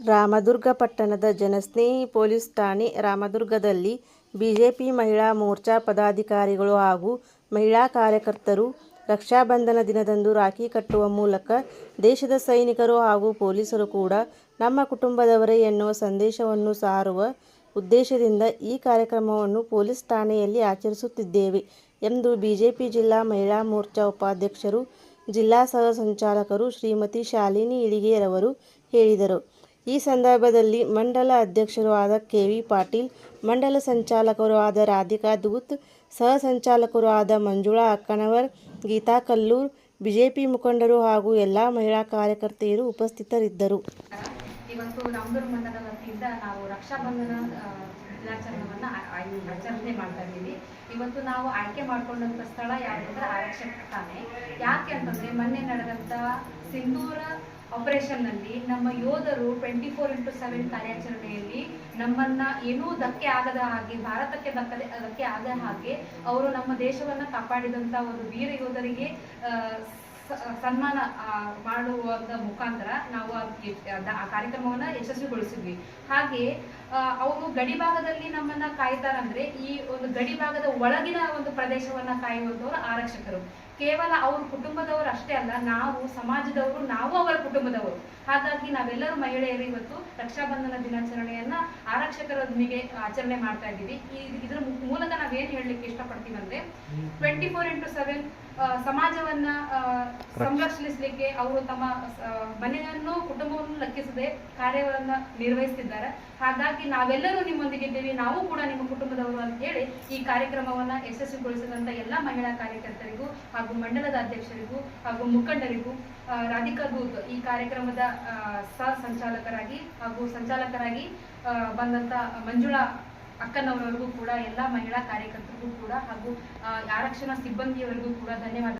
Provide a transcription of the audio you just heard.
ರಾಮದುರ್ಗ ಪಟ್ಟಣದ ಜನಸ್ನೇಹಿ ಪೊಲೀಸ್ ಠಾಣೆ ರಾಮದುರ್ಗದಲ್ಲಿ ಬಿಜೆಪಿ ಮಹಿಳಾ ಮೋರ್ಚಾ ಪದಾಧಿಕಾರಿಗಳು ಹಾಗೂ ಮಹಿಳಾ ಕಾರ್ಯಕರ್ತರು ರಕ್ಷಾಬಂಧನ ದಿನದಂದು ರಾಖಿ ಕಟ್ಟುವ ಮೂಲಕ ದೇಶದ ಸೈನಿಕರು ಹಾಗೂ ಪೊಲೀಸರು ಕೂಡ ನಮ್ಮ ಕುಟುಂಬದವರೇ ಎನ್ನುವ ಸಂದೇಶವನ್ನು ಸಾರುವ ಉದ್ದೇಶದಿಂದ ಈ ಕಾರ್ಯಕ್ರಮವನ್ನು ಪೊಲೀಸ್ ಠಾಣೆಯಲ್ಲಿ ಆಚರಿಸುತ್ತಿದ್ದೇವೆ ಎಂದು ಬಿಜೆಪಿ ಜಿಲ್ಲಾ ಮಹಿಳಾ ಮೋರ್ಚಾ ಉಪಾಧ್ಯಕ್ಷರು, ಜಿಲ್ಲಾ ಸಹ ಸಂಚಾಲಕರು ಶ್ರೀಮತಿ ಶಾಲಿನಿ ಇಳಿಗೇರವರು ಹೇಳಿದರು. ಈ ಸಂದರ್ಭದಲ್ಲಿ ಮಂಡಲ ಅಧ್ಯಕ್ಷರು ಆದ ಕೆ ವಿ ಪಾಟೀಲ್, ಮಂಡಲ ಸಂಚಾಲಕರು ಆದ ರಾಧಿಕಾ ದೂತ್ ಸಹ ಸಂಚಾಲಕರು ಆದ ಮಂಜುಳಾ ಅಕ್ಕನವರ್, ಗೀತಾ ಕಲ್ಲೂರ್, ಬಿಜೆಪಿ ಮುಖಂಡರು ಹಾಗೂ ಎಲ್ಲ ಮಹಿಳಾ ಕಾರ್ಯಕರ್ತೆಯರು ಉಪಸ್ಥಿತರಿದ್ದರು. ಇವತ್ತು ರಾಮದುರ್ಗ ಮಂಡಲ ವತಿಯಿಂದ ನಾವು ರಕ್ಷಾಬಂಧನ ಬಂಧನ ದಿನಾಚರಣೆಯನ್ನ ಆಚರಣೆ ಮಾಡ್ತಾ ಇದ್ದೀವಿ. ಇವತ್ತು ನಾವು ಆಯ್ಕೆ ಮಾಡ್ಕೊಂಡಂತ ಸ್ಥಳ ಯಾವುದಂದ್ರೆ ಆರಕ್ಷಕ ಠಾಣೆ. ಯಾಕೆ ಅಂತಂದ್ರೆ ಮೊನ್ನೆ ನಡೆದಂತ ಸಿಂಧೂರ ಆಪರೇಷನ್ನಲ್ಲಿ ನಮ್ಮ ಯೋಧರು ಟ್ವೆಂಟಿ ಫೋರ್ ಇಂಟು ಸೆವೆನ್ ಕಾರ್ಯಾಚರಣೆಯಲ್ಲಿ ನಮ್ಮನ್ನ ಏನೂ ಧಕ್ಕೆ ಆಗದ ಹಾಗೆ, ಭಾರತಕ್ಕೆ ಧಕ್ಕದೆ, ಧಕ್ಕೆ ಆಗದ ಹಾಗೆ ಅವರು ನಮ್ಮ ದೇಶವನ್ನ ಕಾಪಾಡಿದಂತ ಒಂದು ವೀರ ಯೋಧರಿಗೆ ಸನ್ಮಾನ ಮಾಡುವ ಮುಖಾಂತರ ನಾವು ಆ ಕಾರ್ಯಕ್ರಮವನ್ನ ಯಶಸ್ವಿಗೊಳಿಸಿದ್ವಿ. ಹಾಗೆ ಅವರು ಗಡಿ ಭಾಗದಲ್ಲಿ ನಮ್ಮನ್ನ ಕಾಯ್ತಾರಂದ್ರೆ ಈ ಒಂದು ಗಡಿ ಭಾಗದ ಒಳಗಿನ ಒಂದು ಪ್ರದೇಶವನ್ನ ಕಾಯುವಂತವರು ಆರಕ್ಷಕರು. ಕೇವಲ ಅವ್ರ ಕುಟುಂಬದವರು ಅಷ್ಟೇ ಅಲ್ಲ, ನಾವು ಸಮಾಜದವರು, ನಾವು ಅವರ ಕುಟುಂಬದವರು. ಹಾಗಾಗಿ ನಾವೆಲ್ಲರೂ ಮಹಿಳೆಯರು ಇವತ್ತು ರಕ್ಷಾಬಂಧನ ದಿನಾಚರಣೆಯನ್ನ ಆರಕ್ಷಕರೊಂದಿಗೆ ಆಚರಣೆ ಮಾಡ್ತಾ ಇದ್ದೀವಿ. ಇದ್ರ ಮೂಲಕ ನಾವೇನ್ ಹೇಳಲಿಕ್ಕೆ ಇಷ್ಟಪಡ್ತೀವಿ ಟ್ವೆಂಟಿ ಫೋರ್ ಇಂಟು ಸೆವೆನ್ ಸಮಾಜವನ್ನ ಸಂರಕ್ಷಿಸಲಿಕ್ಕೆ ಅವರು ತಮ್ಮ ಮನೆಯನ್ನು ಕುಟುಂಬವನ್ನು ಲೆಕ್ಕಿಸದೆ ಕಾರ್ಯವನ್ನ ನಿರ್ವಹಿಸ್ತಿದ್ದಾರೆ. ಹಾಗಾಗಿ ನಾವೆಲ್ಲರೂ ನಿಮ್ಮೊಂದಿಗೆ ನಿಮ್ಮೊಂದಿಗಿದ್ದೀವಿ ನಾವು ಕೂಡ ನಿಮ್ಮ ಕುಟುಂಬದವರು ಅಂತ ಹೇಳಿ ಈ ಕಾರ್ಯಕ್ರಮವನ್ನ ಯಶಸ್ವಿಗೊಳಿಸಿದಂತ ಎಲ್ಲ ಮಹಿಳಾ ಕಾರ್ಯಕರ್ತರಿಗೂ ಹಾಗೂ ಮಂಡಲದ ಅಧ್ಯಕ್ಷರಿಗೂ ಹಾಗೂ ಮುಖಂಡರಿಗೂ ರಾಧಿಕಾ ದೂತ್ ಈ ಕಾರ್ಯಕ್ರಮದ ಸಹ ಸಂಚಾಲಕರಾಗಿ ಹಾಗೂ ಸಂಚಾಲಕರಾಗಿ ಬಂದಂತ ಮಂಜುಳಾ ಅಕ್ಕನವರವರಿಗೂ ಕೂಡ ಎಲ್ಲ ಮಹಿಳಾ ಕಾರ್ಯಕರ್ತರಿಗೂ ಕೂಡ ಹಾಗೂ ಆರಕ್ಷಣಾ ಸಿಬ್ಬಂದಿಯವರಿಗೂ ಕೂಡ ಧನ್ಯವಾದ.